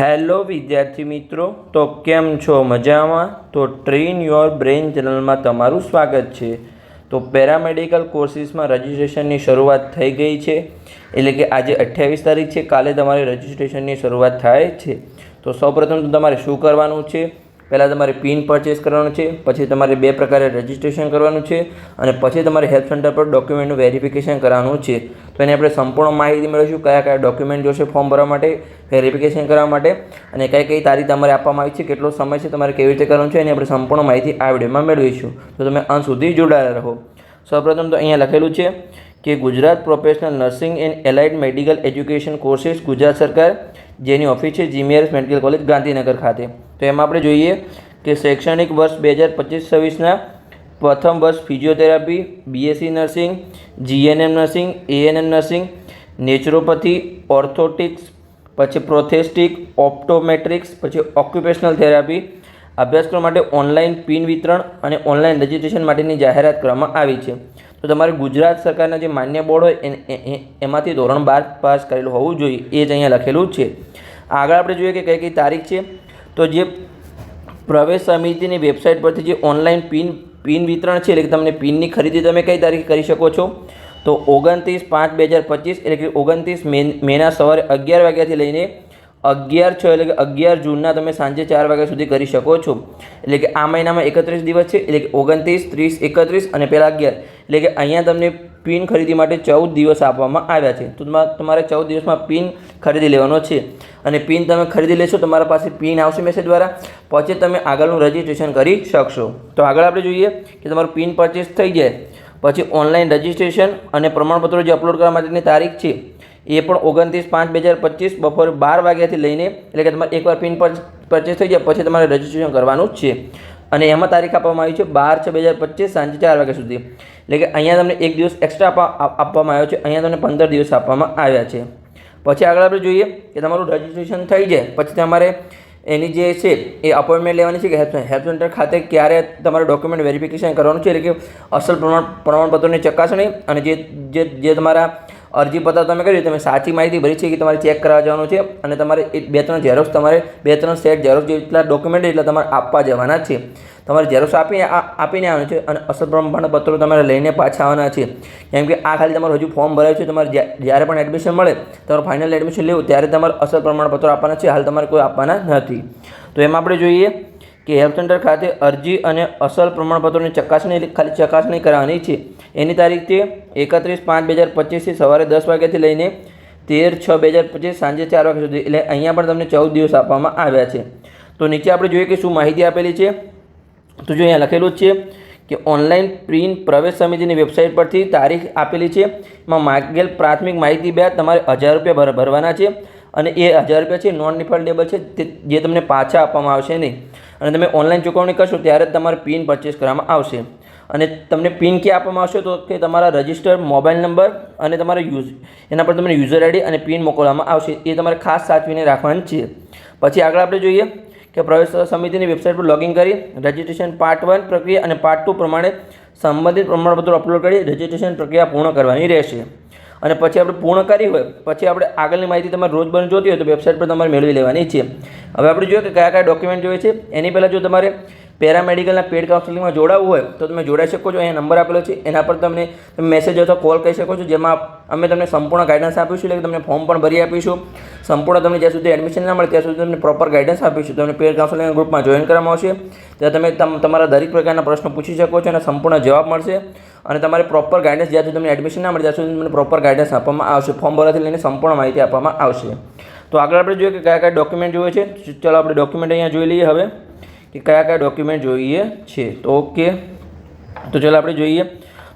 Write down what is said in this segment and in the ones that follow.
Hello વિદ્યાર્થી મિત્રો, તો કેમ છો? મજામાં? તો ટ્રેન યોર બ્રેન ચેનલમાં તમારું સ્વાગત છે. તો પેરામેડિકલ કોર્સિસમાં રજિસ્ટ્રેશનની શરૂઆત થઈ ગઈ છે. એટલે કે આજે અઠ્યાવીસ તારીખ છે, કાલે તમારે રજિસ્ટ્રેશનની શરૂઆત થાય છે. તો સૌપ્રથમ તો તમારે શું કરવાનું છે? પહેલાં તમારે પિન પરચેસ કરવાનું છે, પછી તમારે બે પ્રકારે રજિસ્ટ્રેશન કરવાનું છે અને પછી તમારે હેલ્પ સેન્ટર પર ડોક્યુમેન્ટનું વેરિફિકેશન કરવાનું છે. તો એની આપણે સંપૂર્ણ માહિતી મેળવીશું, કયા કયા ડોક્યુમેન્ટ જોશે ફોર્મ ભરવા માટે વેરિફિકેશન કરવા માટે અને કઈ કઈ તારીખ તમારે આપવામાં આવી છે, કેટલો સમય છે, તમારે કેવી રીતે કરવાનું છે, એની આપણે સંપૂર્ણ માહિતી આ વિડીયોમાં મેળવીશું. તો તમે અંત સુધી જોડાયેલા રહો. સૌપ્રથમ તો અહીંયા લખેલું છે કે Gujarat professional nursing and allied medical education courses Gujarat સરકાર, જેની ઓફિસ છે જીમીઆરએસ મેડિકલ કોલેજ ગાંધીનગર ખાતે. તો આપણે જોઈએ કે શૈક્ષણિક વર્ષ બે હજાર પચીસ છવ્વીસના પ્રથમ વર્ષ physiotherapy, BSc nursing, GNM nursing, ANM nursing, naturopathy orthotics, પછી પ્રોથેસ્ટિક, ઓપ્ટોમેટ્રિક્સ, પછી ઓક્યુપેશનલ થેરાપી. અભ્યાસક્રમ માટે ઓનલાઈન પિન વિતરણ અને ઓનલાઈન રજિસ્ટ્રેશન માટેની જાહેરાત કરવામાં આવી છે. તો તમારે ગુજરાત સરકારના જે માન્ય બોર્ડ હોય એમાંથી ધોરણ બાર પાસ કરેલું હોવું જોઈએ, એ જ અહીંયા લખેલું છે. આગળ આપણે જોઈએ કે કઈ કઈ તારીખ છે. તો જે પ્રવેશ સમિતિની વેબસાઇટ પરથી જે ઓનલાઈન પિન પિન વિતરણ છે, એટલે કે તમને પિનની ખરીદી તમે કઈ તારીખે કરી શકો છો? તો ઓગણત્રીસ પાંચ બે હજાર પચીસ, એટલે કે ઓગણત્રીસ મે, મેના સવારે અગિયાર વાગ્યાથી લઈને અગિયાર છ, એટલે કે અગિયાર જૂનના તમે સાંજે ચાર વાગ્યા સુધી કરી શકો છો. એટલે કે આ મહિનામાં એકત્રીસ દિવસ છે, એટલે કે ઓગણત્રીસ, ત્રીસ, એકત્રીસ અને પહેલાં અગિયાર. એટલે કે અહીંયા તમને પિન ખરીદી માટે ચૌદ દિવસ આપવામાં આવ્યા છે. તો તમારે ચૌદ દિવસમાં પિન ખરીદી લેવાનો છે. અને પિન તમે ખરીદી લેશો તમારા પાસે પિન આવશે મેસેજ દ્વારા. પછી તમે આગળનું રજિસ્ટ્રેશન કરી શકશો. તો આગળ આપણે જોઈએ કે તમારું પિન પરચેસ થઈ જાય. પછી ઓનલાઈન રજિસ્ટ્રેશન અને પ્રમાણપત્રો જે અપલોડ કરવા માટેની તારીખ છે, એ પણ ઓગણત્રીસ પાંચ બે હજાર પચીસ બપોરે બાર વાગ્યાથી લઈને એટલે કે તમારે એકવાર પિન પર પરચેસ થઈ જાય, પછી તમારે રજિસ્ટ્રેશન કરવાનું છે. અને એમાં તારીખ આપવામાં આવી છે બાર છ બે હજાર પચીસ સાંજે ચાર વાગ્યા સુધી. એટલે કે અહીંયા તમને એક દિવસ એક્સ્ટ્રા આપવામાં આવ્યો છે. અહીંયા તમને પંદર દિવસ આપવામાં આવ્યા છે. પછી આગળ આપણે જોઈએ કે તમારું રજિસ્ટ્રેશન થઈ જાય. પછી તમારે એની જે છે એ અપોઇન્ટમેન્ટ લેવાની છે કે હેલ્પ હેલ્પ સેન્ટર ખાતે ક્યારે તમારે ડોક્યુમેન્ટ વેરિફિકેશન કરવાનું છે. એટલે કે અસલ પ્રમાણ, પ્રમાણપત્રોની ચકાસણી અને જે જે જે તમારા અરજી પત્ર તમે કર્યું, તમે સાચી માહિતી ભરી છે કે તમારે ચેક કરવા જવાનું છે અને તમારે બે ત્રણ ઝેરોક્સ તમારે બે ત્રણ સેટ ઝેરોક્સ જેટલા ડોક્યુમેન્ટ એટલા તમારે આપવા જવાના છે. તમારે ઝેરોક્સ આપીને આપીને આવવાનું છે અને અસલ પ્રમાણપત્રો તમારે લઈને પાછા આવવાના છે. કેમ કે આ ખાલી તમારું હજુ ફોર્મ ભરાયું છે, તમારે જ્યારે પણ એડમિશન મળે, તમારું ફાઇનલ એડમિશન લેવું, ત્યારે તમારે અસલ પ્રમાણપત્રો આપવાના છે, હાલ તમારે કોઈ આપવાના નથી. તો એમાં આપણે જોઈએ કે હેલ્પ સેન્ટર ખાતે અરજી અને અસલ પ્રમાણપત્રોની ચકાસણી ખાલી ચકાસણી કરાવવાની છે. એની તારીખ તે એકત્રીસ પાંચ બે હજાર પચીસથી સવારે દસ વાગ્યાથી લઈને તેર છ બે હજાર પચીસ સાંજે ચાર વાગ્યા સુધી. એટલે અહીંયા પણ તમને ચૌદ દિવસ આપવામાં આવ્યા છે. તો નીચે આપણે જોઈએ કે શું માહિતી આપેલી છે? તો જો અહીંયા લખેલું જ છે કે ઓનલાઈન પ્રિન્ટ પ્રવેશ સમિતિની વેબસાઇટ પરથી તારીખ આપેલી છે. એમાં માગેલ પ્રાથમિક માહિતી બે, તમારે હજાર રૂપિયા ભર ભરવાના છે. અને એ હજાર રૂપિયા છે નોન રિફંડેબલ છે જે તમને પાછા આપવામાં આવશે નહીં. અને તમે ઓનલાઈન ચૂકવણી કરશો ત્યારે તમારે પિન પરચેસ કરવામાં આવશે. અને તમને પિન ક્યાં આપવામાં આવશે તો કે તમારા રજિસ્ટર મોબાઈલ નંબર અને તમારા યુઝ, એના પર તમને યુઝર આઈડી અને પિન મોકલવામાં આવશે. એ તમારે ખાસ સાચવીને રાખવાની છે. પછી આગળ આપણે જોઈએ કે પ્રવેશ સમિતિની વેબસાઇટ પર લોગિન કરી રજિસ્ટ્રેશન પાર્ટ વન પ્રક્રિયા અને પાર્ટ ટુ પ્રમાણે સંબંધિત પ્રમાણપત્રો અપલોડ કરી રજિસ્ટ્રેશન પ્રક્રિયા પૂર્ણ કરવાની રહેશે. અને પછી આપણે પૂર્ણ કરી હોય, પછી આપણે આગળની માહિતી તમારે રોજબરોજ જોતી હોય તો વેબસાઇટ પર તમારે મેળવી લેવાની છે. હવે આપણે જોઈએ કે કયા કયા ડોક્યુમેન્ટ જોઈએ છે. એની પહેલાં જો તમારે પેરામેડિકલના પેડ કાઉન્સેલિંગમાં જોડાવવું હોય તો તમે જોડાઈ શકો છો. અહીંયા નંબર આપેલો છે. એના પર તમને મેસેજ અથવા કોલ કરી શકો છો, જેમાં અમે તમને સંપૂર્ણ ગાઈડન્સ આપીશું એટલે તમને ફોર્મ પણ ભરી આપીશું. સંપૂર્ણ તમને જ્યાં સુધી એડમિશન ના મળે ત્યાં સુધી તમને પ્રોપર ગાઈડન્સ આપીશું. તમને પેડ કાઉન્સેલિંગ ગ્રુપમાં જોઈન કરવામાં આવશે. ત્યાં તમે તમ- તમારા દરેક પ્રકારના પ્રશ્નો પૂછી શકો છો અને સંપૂર્ણ જવાબ મળશે. અને તમારે પ્રોપર ગાઈડન્સ જ્યાં સુધી તમને એડમિશન ના મળે ત્યાં સુધી તમને પ્રોપર ગાઈડન્સ આપવામાં આવશે. ફોર્મ ભરવાથી લઈને સંપૂર્ણ માહિતી આપવામાં આવશે. તો આગળ આપણે જોઈએ કે કયા કયા ડોક્યુમેન્ટ જોઈએ છે. ચાલો આપણે ડોક્યુમેન્ટ અહીંયા જોઈ લઈએ હવે. કે કયા કયા ડોક્યુમેન્ટ જોઈએ છે? તો ઓકે તો ચાલો આપણે જોઈએ.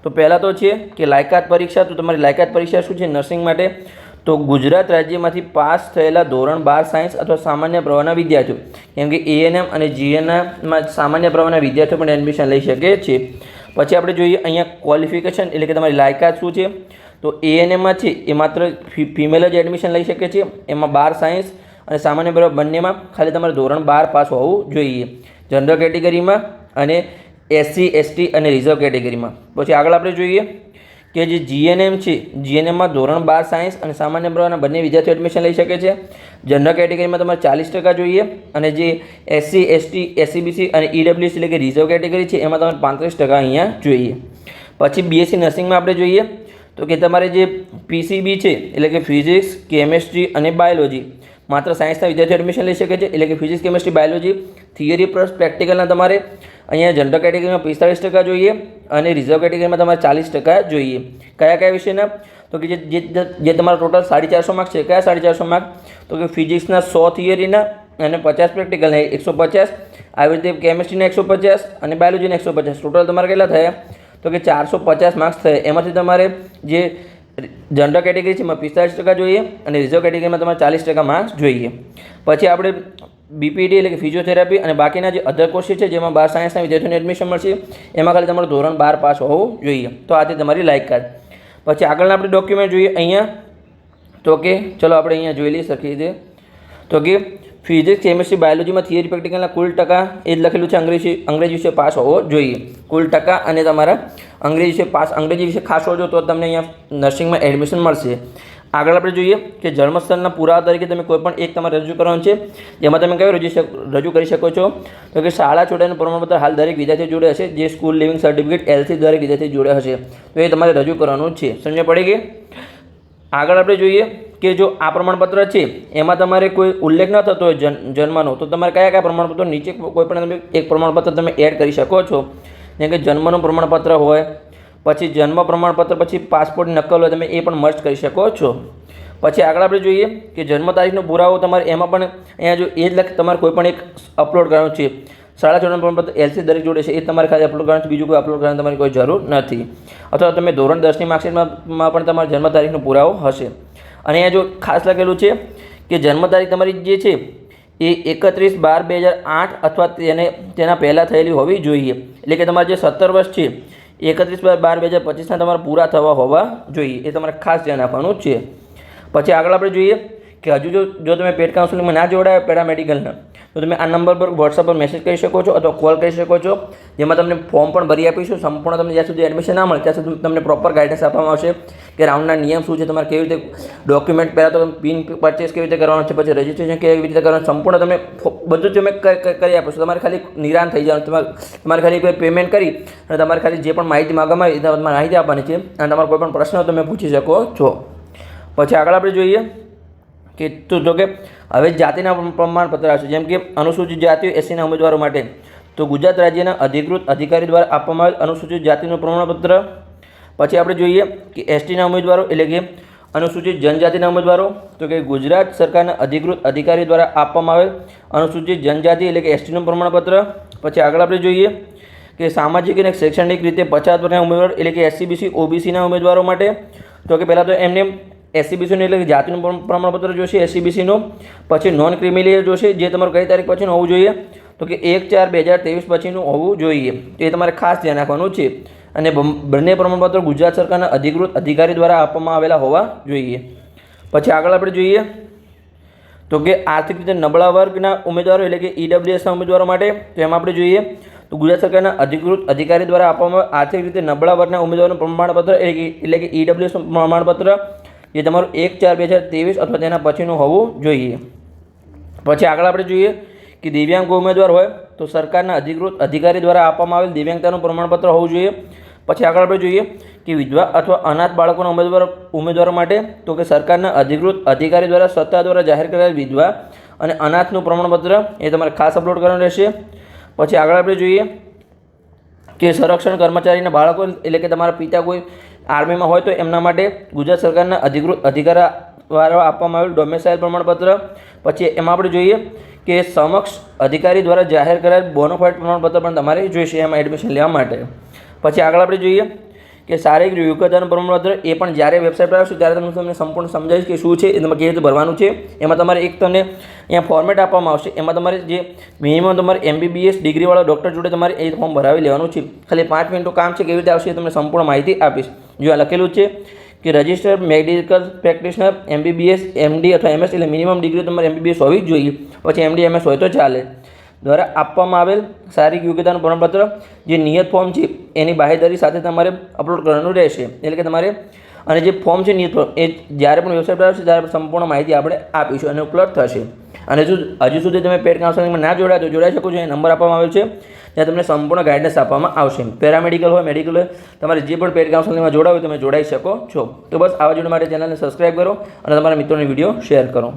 તો પહેલાં તો છે કે લાયકાત પરીક્ષા, તો તમારી લાયકાત પરીક્ષા શું છે નર્સિંગ માટે? તો ગુજરાત રાજ્યમાંથી પાસ થયેલા ધોરણ બાર સાયન્સ અથવા સામાન્ય પ્રવાહના વિદ્યાર્થીઓ, કેમ કે એએનએમ અને જીએનએમમાં સામાન્ય પ્રવાહના વિદ્યાર્થીઓ પણ એડમિશન લઈ શકે છે. પછી આપણે જોઈએ અહીંયા ક્વોલિફિકેશન એટલે કે તમારી લાયકાત શું છે? તો એએનએમમાં છે એ માત્ર ફિમેલ જ એડમિશન લઈ શકે છે. એમાં બાર સાયન્સ અને સામાન્ય પ્રવાહ બંનેમાં ખાલી તમારે ધોરણ બાર પાસ હોવું જોઈએ. જનરલ કેટેગરીમાં અને એસસી એસટી અને રિઝર્વ કેટેગરીમાં પછી આગળ આપણે જોઈએ કે જે જીએનએમ છે જીએનએમમાં ધોરણ બાર સાયન્સ અને સામાન્ય પ્રવાહના બંને વિદ્યાર્થીઓ એડમિશન લઈ શકે છે. જનરલ કેટેગરીમાં તમારે ચાલીસ ટકા જોઈએ અને જે એસસી એસટી એસસીબીસી અને ઈડબ્લ્યુસી એટલે કે રિઝર્વ કેટેગરી છે, એમાં તમારે પાંત્રીસ ટકા અહીંયા જોઈએ. પછી બીએસસી નર્સિંગમાં આપણે જોઈએ તો કે તમારે જે પીસીબી છે, એટલે કે ફિઝિક્સ કેમેસ્ટ્રી અને બાયોલોજી માત્ર સાયન્સના વિદ્યાર્થીઓ એડમિશન લઈ શકે છે, એટલે કે physics chemistry biology theory plus પ્રેક્ટિકલના તમારે અહીંયા જનરલ કેટેગરીમાં પિસ્તાળીસ ટકા જોઈએ અને રિઝર્વ કેટેગરીમાં તમારે ચાલીસ ટકા જોઈએ. કયા કયા વિષયના? તો કે જે જે જે તમારા ટોટલ સાડી ચારસો માર્ક છે, કયા સાડી ચારસો માર્ક તો કે ફિઝિક્સના સો થિયરીના અને પચાસ પ્રેક્ટિકલના એકસો પચાસ આવી રીતે કેમેસ્ટ્રીના એકસો પચાસ અને બાયોલોજીના એકસો પચાસ. ટોટલ તમારે કેટલા થયા? તો કે ચારસો પચાસ માર્ક્સ થયા. એમાંથી તમારે જે જનરલ કેટેગરી છે એમાં પિસ્તાળીસ ટકા જોઈએ અને રિઝર્વ કેટેગરીમાં તમારે ચાલીસ ટકા માર્ક્સ જોઈએ. પછી આપણે બીપીડી એટલે કે ફિઝિયોથેરાપી અને બાકીના જે અધર કોર્સીસ છે, જેમાં બાર સાયન્સના વિદ્યાર્થીઓને એડમિશન મળશે, એમાં ખાલી તમારું ધોરણ બાર પાસ હોવું જોઈએ. તો આ તમારી લાયકાત પછી આગળના આપણે ડોક્યુમેન્ટ જોઈએ અહીંયા. તો કે, ચલો આપણે અહીંયા જોઈ લઈએ સરખી રીતે. તો કે ફિઝિક્સ કેમિસ્ટ્રી બાયોલોજીમાં થિયરી પ્રેક્ટિકલના કુલ ટકા એ જ લખેલું છે અંગ્રેજી અંગ્રેજી વિશે પાસ હોવો જોઈએ. કુલ ટકા અને તમારા અંગ્રેજી વિશે પાસ, અંગ્રેજી વિશે ખાસ હોજો તો તમને અહીંયા નર્સિંગમાં એડમિશન મળશે. આગળ આપણે જોઈએ કે જન્મસ્થળના પુરાવા તરીકે તમે કોઈ પણ એક તમારે રજૂ કરવાનું છે. જેમાં તમે કયો રજૂ રજૂ કરી શકો છો? તો કે શાળા છોડાનું પ્રમાણપત્ર હાલ દરેક વિદ્યાર્થી જોડે હશે, જે સ્કૂલ લિવિંગ સર્ટિફિકેટ એલસી દરેક વિદ્યાર્થી જોડે હશે. તો એ તમારે રજૂ કરવાનું છે. સમજ પડી ગઈ? આગળ આપણે જોઈએ કે જો આ પ્રમાણપત્ર છે, એમાં તમારે કોઈ ઉલ્લેખ ન થતો હોય જન્મનો, તો તમારે કયા કયા પ્રમાણપત્રો નીચે કોઈ પણ તમે એક પ્રમાણપત્ર તમે એડ કરી શકો છો. જેમ કે જન્મનું પ્રમાણપત્ર હોય, પછી જન્મ પ્રમાણપત્ર, પછી પાસપોર્ટ નકલ હોય, તમે એ પણ મસ્ટ કરી શકો છો. પછી આગળ આપણે જોઈએ કે જન્મ તારીખનો પુરાવો તમારે એમાં પણ, અહીંયા જો એ જ લખ, તમારે કોઈ પણ એક અપલોડ કરવાનું છે. શાળા ધોરણ પ્રમાણપત્ર એલસી દરેક જોડે છે, એ તમારે ખાલી અપલોડ કરવાનું છે, બીજું કોઈ અપલોડ કરવાની તમારી કોઈ જરૂર નથી. અથવા તમે ધોરણ દસની માર્કશીટમાં પણ તમારા જન્મ તારીખનો પુરાવો હશે. અને અહીંયા જો ખાસ લખેલું છે કે જન્મ તારીખ તમારી જે છે એ એકત્રીસ બાર બે હજાર આઠ અથવા તેને તેના પહેલાં થયેલી હોવી જોઈએ. એટલે કે તમારે જે સત્તર વર્ષ છે, એકત્રીસ બાર બાર બે હજાર પચીસના તમારા પૂરા થવા હોવા જોઈએ. એ તમારે ખાસ ધ્યાન આપવાનું છે. પછી આગળ આપણે જોઈએ કે હજુ જો જો તમે પેટ કાઉન્સિલિંગમાં ના જોડાયા પેરામેડિકલના તો તમે આ નંબર પર વોટ્સઅપ પર મેસેજ કરી શકો છો અથવા કોલ કરી શકો છો, જેમાં તમને ફોર્મ પણ ભરી આપીશું. સંપૂર્ણ તમને જ્યાં સુધી એડમિશન ના મળે, ત્યાં સુધી તમને પ્રોપર ગાઈડન્સ આપવામાં આવશે કે રાઉન્ડના નિયમ શું છે, તમારે કેવી રીતે ડોક્યુમેન્ટ પહેલાં તો પિન પરચેસ કેવી રીતે કરવાનો છે, પછી રજિસ્ટ્રેશન કેવી રીતે કરવાનું સંપૂર્ણ તમે બધું જ અમે કરી આપીશું તમારે ખાલી નિરાન થઈ જવાનું. તમારે તમારે ખાલી કોઈ પેમેન્ટ કરી અને તમારે ખાલી જે પણ માહિતી માગવામાં આવી તમારે માહિતી આપવાની છે અને તમારો કોઈ પણ પ્રશ્ન તમે પૂછી શકો છો. પછી આગળ આપણે જોઈએ કે તો કે હવે જાતિના પ્રમાણપત્ર આવશે. જેમ કે અનુસૂચિત જાતિઓ એસીના ઉમેદવારો માટે. તો ગુજરાત રાજ્યના અધિકૃત અધિકારી દ્વારા આપવામાં આવેલ અનુસૂચિત જાતિનું પ્રમાણપત્ર. પછી આપણે જોઈએ કે એસટીના ઉમેદવારો એટલે કે અનુસૂચિત જનજાતિના ઉમેદવારો. તો કે ગુજરાત સરકારના અધિકૃત અધિકારી દ્વારા આપવામાં આવેલ અનુસૂચિત જનજાતિ એટલે કે એસટીનું પ્રમાણપત્ર. પછી આગળ આપણે જોઈએ કે સામાજિક અને શૈક્ષણિક રીતે પછાત વર્ગના ઉમેદવારો એટલે કે એસસીબીસી, ઓબીસીના ઉમેદવારો માટે. તો કે પહેલાં તો એમને એસસીબીસીનું એટલે કે જાતિનું પ્રમાણપત્ર જોશે એસસીબીસીનું. પછી નોન ક્રિમિલિયર જોશે, જે તમારું કઈ તારીખ પછીનું હોવું જોઈએ. તો કે એક ચાર બે હજાર ત્રેવીસ પછીનું હોવું જોઈએ. તો એ તમારે ખાસ ધ્યાન રાખવાનું છે. અને બંને પ્રમાણપત્રો ગુજરાત સરકારના અધિકૃત અધિકારી દ્વારા આપવામાં આવેલા હોવા જોઈએ. પછી આગળ આપણે જોઈએ. તો કે આર્થિક રીતે નબળા વર્ગના ઉમેદવારો એટલે કે ઈડબ્લ્યુએસના ઉમેદવારો માટે, તો એમાં આપણે જોઈએ. તો ગુજરાત સરકારના અધિકૃત અધિકારી દ્વારા આપવામાં આર્થિક રીતે નબળા વર્ગના ઉમેદવારોનું પ્રમાણપત્ર, એટલે કે ઈડબ્લ્યુએસનું પ્રમાણપત્ર જે તમારું એક, ચાર, બે હજાર ત્રેવીસ અથવા તેના પછીનું હોવું જોઈએ. પછી આગળ આપણે જોઈએ કે દિવ્યાંગ ઉમેદવાર હોય તો સરકારના અધિકૃત અધિકારી દ્વારા આપવામાં આવેલ દિવ્યાંગતાનું પ્રમાણપત્ર હોવું જોઈએ. પછી આગળ આપણે જોઈએ કે વિધવા અથવા અનાથ બાળકોના ઉમેદવાર, ઉમેદવારો માટે તો કે સરકારના અધિકૃત અધિકારી દ્વારા સત્તા દ્વારા જાહેર કરાયેલ વિધવા અને અનાથનું પ્રમાણપત્ર એ તમારે ખાસ અપલોડ કરવાનું રહેશે. પછી આગળ આપણે જોઈએ કે સંરક્ષણ કર્મચારીના બાળકો એટલે કે તમારા પિતા કોઈ આર્મીમાં હોય તો એમના માટે ગુજરાત સરકારના અધિકૃત અધિકાર દ્વારા આપવામાં આવેલું ડોમેસાઇલ પ્રમાણપત્ર. પછી એમાં આપણે જોઈએ કે સમક્ષ અધિકારી દ્વારા જાહેર કરાયેલ બોનોફાઇડ પ્રમાણપત્ર પણ તમારે જોઈશે એમાં એડમિશન લેવા માટે. પછી આગળ આપણે જોઈએ કે શારીરિક યોગ્યતાનું પ્રમાણપત્ર એ પણ જ્યારે વેબસાઇટ પર આવશે ત્યારે તમને તમને સંપૂર્ણ સમજાવીશ કે શું છે એ તમારે કેવી રીતે ભરવાનું છે. એમાં તમારે એક તમને અહીંયા ફોર્મેટ આપવામાં આવશે. એમાં તમારે જે મિનિમમ તમારે એમબીબીએસ ડિગ્રીવાળા ડૉક્ટર જોડે તમારે એ ફોર્મ ભરાવી લેવાનું છે. ખાલી પાંચ મિનિટનું કામ છે, કેવી રીતે આવશે એ તમને સંપૂર્ણ માહિતી આપીશ. જો આ લખેલું છે કે register medical practitioner MBBS MD અથવા એમએસ એટલે મિનિમમ ડિગ્રી તમારે એમબીબીએસ હોવી જ જોઈએ. પછી એમડી એમએસ હોય તો ચાલે. દ્વારા આપવામાં આવેલ શારીરિક યોગ્યતાનું પ્રમાણપત્ર, જે નિયત ફોર્મ છે, એની બાહેધરી સાથે તમારે અપલોડ કરવાનું રહેશે. એટલે કે તમારે અને જે ફોર્મ છે નિયત ફોર્મ એ જ્યારે પણ વેબસાઇટ પર આવશે ત્યારે સંપૂર્ણ માહિતી આપણે આપીશું અને ઉપલબ્ધ થશે. અને જો હજુ સુધી તમે પેડ કાઉન્સેલિંગમાં ના જોડાયા તો જોડાઈ શકો છો, એ નંબર આપવામાં આવ્યો છે. ત્યાં તમને સંપૂર્ણ ગાઈડન્સ આપવામાં આવશે. પેરામેડિકલ હોય મેડિકલ હોય, તમારે જે પણ પેડ કાઉન્સેલિંગમાં જોડાવું તમે જોડાઈ શકો છો. તો બસ, આવા જોડે માટે ચેનલને સબસ્ક્રાઈબ કરો અને તમારા મિત્રોને વીડિયો શેર કરો.